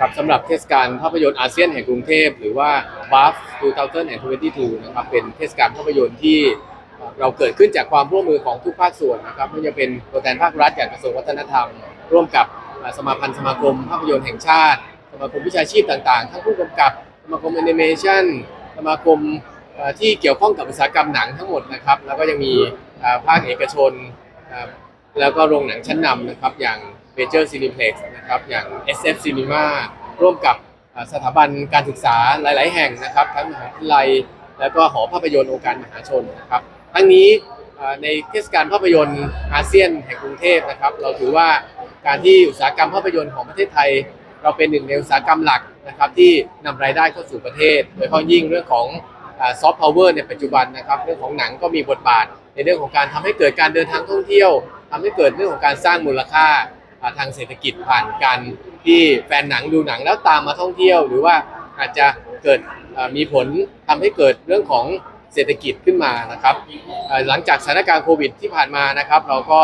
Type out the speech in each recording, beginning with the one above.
ครับสำหรับเทศกาลภาพยนตร์อาเซียนแห่งกรุงเทพหรือว่า BAF 2022 นะครับเป็นเทศกาลภาพยนตร์ที่เราเกิดขึ้นจากความร่วมมือของทุกภาคส่วนนะครับไม่ว่าจะเป็นตัวแทนภาครัฐอย่างกระทรวงวัฒนธรรม ร่วมกับสมาพันธ์สมาคมภาพยนตร์แห่งชาติ สมาคมวิชาชีพต่างๆ ทั้งผู้กำกับสมาคมแอนิเมชันสมาคมที่เกี่ยวข้องกับอุตสาหกรรมหนังทั้งหมดนะครับ แล้วก็ยังมีภาคเอกชน แล้วก็โรงหนังชั้นนำนะครับอย่าง Major Cineplex นะครับอย่าง SF Cinema ร่วมกับสถาบันการศึกษาหลาย ๆ แห่งนะครับทั้งมหาวิทยาลัย แล้วก็หอภาพยนตร์องค์การมหาชนนะครับทั้งนี้ในเทศกาลภาพยนตร์อาเซียนแห่งกรุงเทพนะครับ เราถือว่าการที่อุตสาหกรรมภาพยนตร์ของประเทศไทย เราเป็นหนึ่งในอุตสาหกรรมหลักนะครับที่นำรายได้เข้าสู่ประเทศ โดยเฉพาะยิ่งเรื่องของซอฟต์พาวเวอร์ในปัจจุบันนะครับเรื่องของหนังก็มีบทบาท ในเรื่องของการทำให้เกิดการเดินทางท่องเที่ยว ทำให้เกิดเรื่องของการสร้างมูลค่าทางเศรษฐกิจผ่านการที่แฟนหนังดูหนังแล้วตามมาท่องเที่ยว หรือว่าอาจจะเกิดมีผลทำให้เกิดเรื่องของเศรษฐกิจขึ้นมานะครับหลังจากสถานการณ์โควิดที่ผ่านมานะครับ เราก็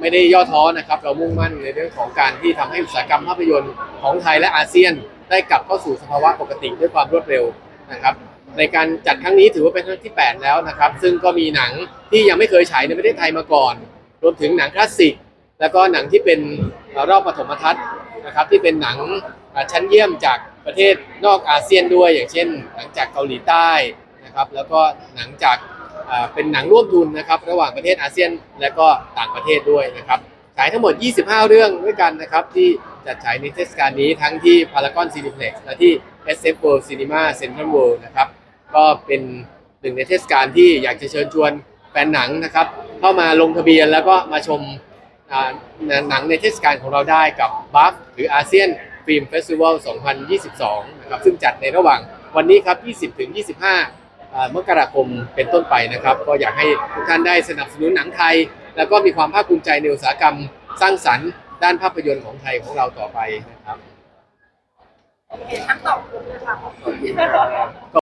ไม่ได้ย่อท้อนะครับ เรามุ่งมั่นในเรื่องของการที่ทำให้อุตสาหกรรมภาพยนตร์ของไทยและอาเซียน ได้กลับเข้าสู่สภาวะปกติด้วยความรวดเร็วนะครับ ในการจัดครั้งนี้ถือว่าเป็นครั้งที่ 8 แล้วนะครับ ซึ่งก็มีหนังที่ยังไม่เคยฉายในประเทศไทยมาก่อน รวมถึงหนังคลาสสิกแล้วก็หนังที่เป็นรอบปฐมทัศน์นะครับที่เป็นหนังชั้นเยี่ยมจากประเทศนอกอาเซียนด้วย อย่างเช่น หนังจากเกาหลีใต้นะครับแล้วก็หนังจากเป็นหนังร่วมทุนนะครับระหว่างประเทศอาเซียนและก็ต่างประเทศด้วยนะครับฉายทั้งหมด 25 เรื่องด้วยกันนะครับที่จัดฉายในเทศกาลนี้ทั้งที่ Paragon Cineplex และที่ SF World Cinema Central World นะครับก็เป็นหนึ่งในเทศกาลที่อยากจะเชิญชวนแฟนหนังนะครับ เข้ามาลงทะเบียนแล้วก็มาชมอ่าหนังในเทศกาลของเราได้กับบัฟหรืออาเซียนฟิล์มเฟสติวัล 2022 นะครับซึ่งจัดในระหว่างวันนี้ครับ 20 ถึง 25อ่ามกราคมเป็นต้นไปนะครับ ก็อยากให้ทุกท่านได้สนับสนุนหนังไทย แล้วก็มีความภาคภูมิใจในอุตสาหกรรมสร้างสรรค์ด้านภาพยนตร์ของไทยของเราต่อไปนะครับโอเคทั้งสองคนเลยค่ะ